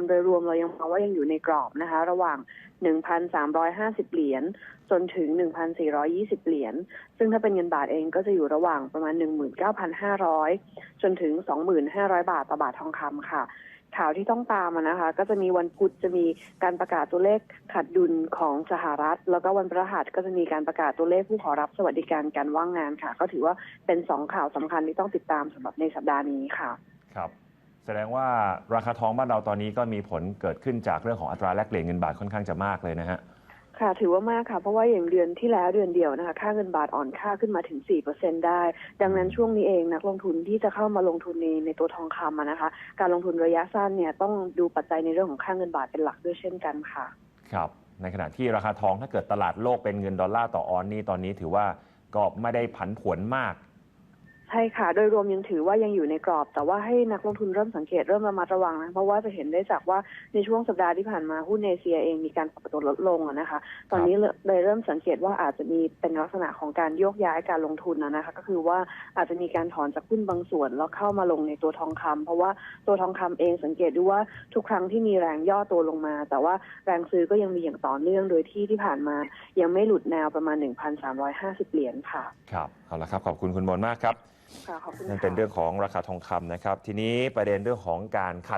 ำโดยรวมเรายังมองว่ายังอยู่ในกรอบนะคะ ระหว่าง 1,350 เหรียญจนถึง 1,420 เหรียญ ซึ่งถ้าเป็นเงินบาทเองก็จะอยู่ระหว่างประมาณ 19,500 จนถึง 25,000 บาทต่อบาททองคำค่ะ ข่าวที่ต้องตามนะคะ ก็จะมีวันพุธจะมีการประกาศตัวเลขขาดดุลของสหรัฐ แล้วก็วันพฤหัสก็จะมีการประกาศตัวเลขผู้ขอรับสวัสดิการการว่างงานค่ะ ก็ถือว่าเป็นสองข่าวสำคัญที่ต้องติดตามสำหรับในสัปดาห์นี้ค่ะ ครับ แสดงว่าราคาทองบ้านเราตอนนี้ก็มีผลเกิดขึ้นจากเรื่องของอัตราแลกเปลี่ยนเงินบาทค่อนข้างจะมากเลยนะฮะค่ะถือว่ามากค่ะ เพราะว่าอย่างเดือนที่แล้วเดือนเดียวนะคะ ค่าเงินบาทอ่อนค่าขึ้นมาถึง 4%ได้ ดังนั้นช่วงนี้เองนักลงทุนที่จะเข้ามาลงทุนในในตัวทองคำอะนะคะ การลงทุนระยะสั้นเนี่ยต้องดูปัจจัยในเรื่องของค่าเงินบาทเป็นหลักด้วยเช่นกันค่ะ ครับ ในขณะที่ราคาทองถ้าเกิดตลาดโลกเป็นเงินดอลลาร์ต่อออนนี่ตอนนี้ถือว่าก็ไม่ได้ผันผวนมากใช่ค่ะ โดยรวมยังถือว่ายังอยู่ในกรอบ แต่ว่าให้นักลงทุนเริ่มสังเกตเริ่มระมัดระวังนะเพราะว่าจะเห็นได้จากว่าในช่วงสัปดาห์ที่ผ่านมาหุ้นเอเชียเองมีการปรับตัวลดลงนะคะ ตอนนี้เลยเริ่มสังเกตว่าอาจจะมีเป็นลักษณะของการโยกย้ายการลงทุนนะคะ ก็คือว่าอาจจะมีการถอนจากหุ้นบางส่วน แล้วเข้ามาลงในตัวทองคำเพราะว่าตัวทองคำเองสังเกตดูว่าทุกครั้งที่มีแรงย่อตัวลงมา แต่ว่าแรงซื้อก็ยังมีอย่างต่อเนื่องโดยที่ที่ผ่านมา ยังไม่หลุดแนวประมาณ 1,350 เหรียญค่ะครับเอาละครับขอบคุณคุณมนต์มากครับค่ะขอบคุณนั่นค่ะเป็นเรื่องของราคาทองคำนะครับ ทีนี้ประเด็นเรื่องของการขาด